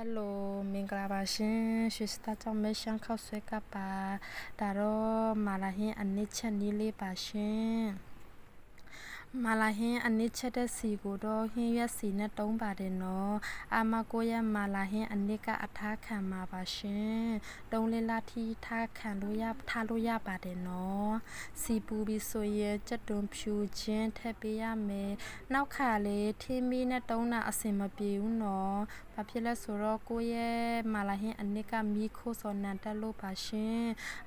ဟယ်လိုမင်္ဂလာပါရှင်ရွှေစတာကြောင့်မဲရှမ်းခောက်ဆွဲကပ်ပါဒါတော့မာလာဟင်းအနစ်ချက်နီးလေးပါရှင် မာလာဟင်းအနစ်ချက်တဲ့စီကိုတော့ဟင်းရွက်စီနဲ့တုံးပါတယ်နော်အာမကိုရဲ့မာလာဟင်းအနစ်ကအထားခံမှာပါရှင်တုံးလေးလာထီထားခံလို့ရထားလို့ရပါတယ်နော်စီပူပြီးဆိုရင်ကြက်တွန်ဖြူချင်းထည့်ပေးရမယ်နောက်ခါလေးထင်းမီနဲ့တုံးတာအစင်မပြေဘူးနော်ဘာဖြစ်လဲဆိုတော့ကိုရဲ့မာလာဟင်းအနစ်ကမီခိုးစော်နန်တက်လို့ပါရှင်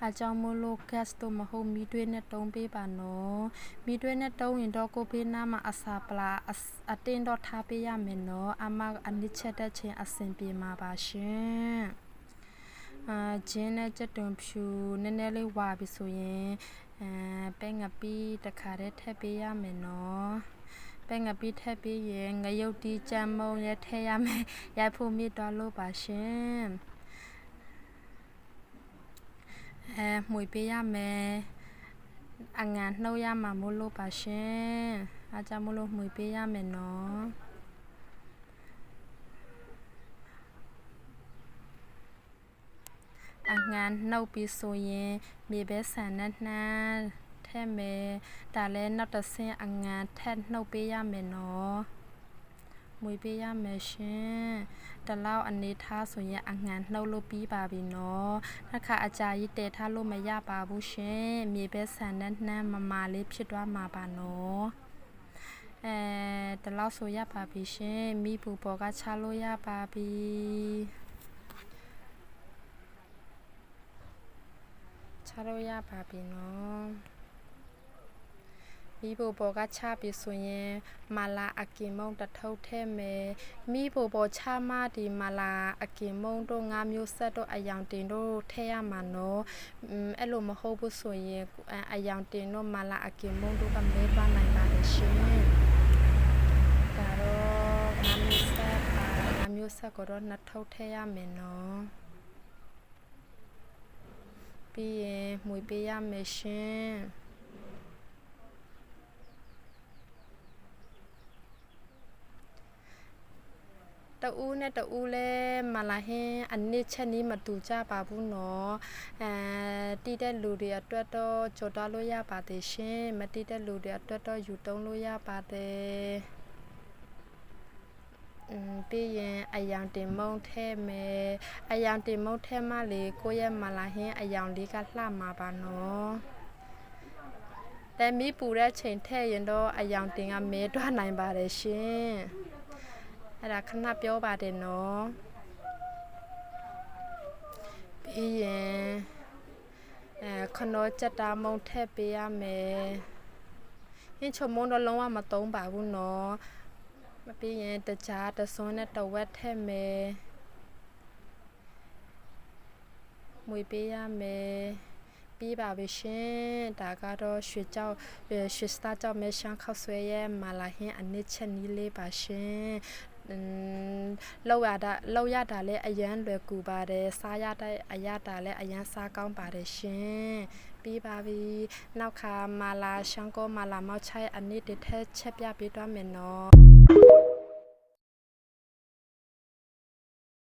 အကြောင်းမို့လို့ gas တော့မဟုတ်မီတွေးနဲ့တုံးပေးပါနော်မီတွေးနဲ့တုံးရင်တော့ကိုပေးနာမှာအစာပလာအတင်းတော့ထားပေးရမယ်နော်အမအနစ်ချက်တဲ့ချင်းအစင်ပြေမှာပါရှင်အာဂျင်းနဲ့ကြက်တွန်ဖြူနည်းနည်းလေးဝါပြီဆိုရင်အဲပဲငပီးတခါတည်းထည့်ပေးရမယ်နော်ပဲငပီးထည့်ပေးရင်ငရုတ်တီကြမ်းမုံရဲထည့်ရမယ်ရိုက်ဖို့မြစ်တော်လို့ပါရှင်အဲမှွေပေးရမယ် အငန်နှုတ်ရမှာမို့လို့ပါရှင်အားကြောင့်မို့လို့မှွေပေးရမယ်နော်အငန်နှုတ်ပြီးဆိုရင်မြေပဲဆန်နဲ့နှမ်းထည့်မယ်ဒါလည်းနောက်တစ်ဆင့်အငန်ထက်နှုတ်ပေးရမယ်နော် မွေပေးရမယ်ရှင်တလောက်အနေထားဆိုရင်အငန်နှုတ်လို့ပြီးပါပြီနော်တစ်ခါအကြာကြီးတည်ထားလို့မရပါဘူးရှင်မြေပဲဆန်နဲ့နှမ်းမမာလေးဖြစ်သွားမှာပါနော်အဲတလောက်ဆိုရပါပြီရှင်မိဘူပေါ်ကချလို့ရပါပြီချလို့ရပါပြီနော် မိဘဘောကချပြီဆိုရင်မာလာအကင်မုံတထုပ်ထဲမယ်မိဘဘောချမဒီမာလာအကင်မုံတို့ငါမျိုးဆက်တို့အယောင်တင်တို့ထဲရမှာနော်အဲ့လိုမဟုတ်ဘူးဆိုရင်အယောင်တင်တို့မာလာအကင်မုံတို့ကမဲပါနိုင်ပါတယ်ရှင်ဒါတော့ငါမျိုးဆက်ပါငါမျိုးဆက်ကိုတော့နှစ်ထုပ်ထဲရမယ်နော်ပြီးရင်မှွေပေးရမယ်ရှင် တူးနဲ့တူးလဲမလာဟင်းအနစ်ချက်နီးမတူကြပါဘူးနော်အဲတီးတဲ့လူတွေအတွက်တော့ကြော်တားလို့ရပါသေးရှင်မတီးတဲ့လူတွေအတွက်တော့ယူတုံးလို့ရပါသေးပြီးရင်အယောင်တင်မုံထဲမယ်အယောင်တင်မုံထဲမှလေကိုယ့်ရဲ့မလာဟင်းအယောင်လေးကလှမှာပါနော်တမီးပူတဲ့ချိန်ထဲရင်တော့အယောင်တင်ကမဲတွားနိုင်ပါတယ်ရှင် အဲ့ဒါခဏပြောပါတယ်နော်ပြီးရင်အဲခနောကြက်တာမုံထည့်ပေးရမယ်ဟင်းချုံမုံတော့လုံးဝမသုံးပါဘူးနော်မပြီးရင်တကြားတစွန်းနဲ့တဝက်ထည့်မယ်မွေပေးရမယ်ပြီးပါပြီရှင်ဒါကတော့ရွှေကြောက်ရွှေစတာကြောက်မဲရှမ်းခောက်ဆွဲရဲ့မာလာဟင်းအနစ်ချက်နီးလေးပါရှင် လောက်ရတာလောက်ရတာလည်းအရန်လွယ်ကူပါတယ်စားရတဲ့အရတာလည်းအရန်စားကောင်းပါတယ်ရှင်ပြီးပါပြီနောက်ခါမာလာရှန်ကိုမာလာမောက်ချိုင်အနစ်တစ်ထက်ချက်ပြပေးတော့မယ်နော်